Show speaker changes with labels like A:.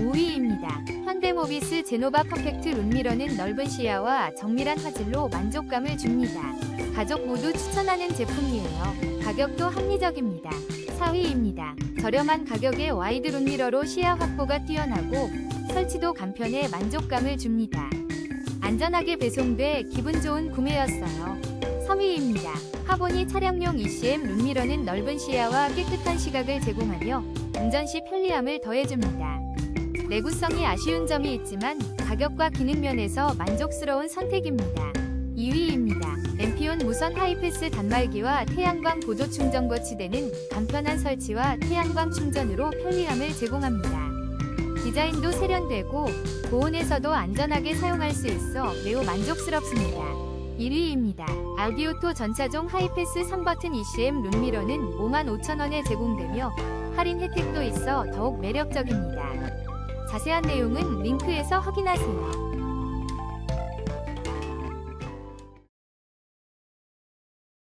A: 5위입니다. 현대모비스 제노바 퍼펙트 룸미러는 넓은 시야와 정밀한 화질로 만족감을 줍니다. 가족 모두 추천하는 제품이에요. 가격도 합리적입니다. 4위입니다. 저렴한 가격에 와이드 룸미러로 시야 확보가 뛰어나고 설치도 간편해 만족감을 줍니다. 안전하게 배송돼 기분 좋은 구매였어요. 3위입니다. 하보니 차량용 ECM 룸미러는 넓은 시야와 깨끗한 시각을 제공하며 운전 시 편리함을 더해줍니다. 내구성이 아쉬운 점이 있지만 가격과 기능 면에서 만족스러운 선택입니다. 2위입니다. 엠피온 무선 하이패스 단말기와 태양광 보조 충전 거치대는 간편한 설치와 태양광 충전으로 편리함을 제공합니다. 디자인도 세련되고 고온에서도 안전하게 사용할 수 있어 매우 만족스럽습니다. 1위입니다. 알비오토 전차종 하이패스 3버튼 ECM 룸미러는 55,000원에 제공되며 할인 혜택도 있어 더욱 매력적입니다. 자세한 내용은 링크에서 확인하세요.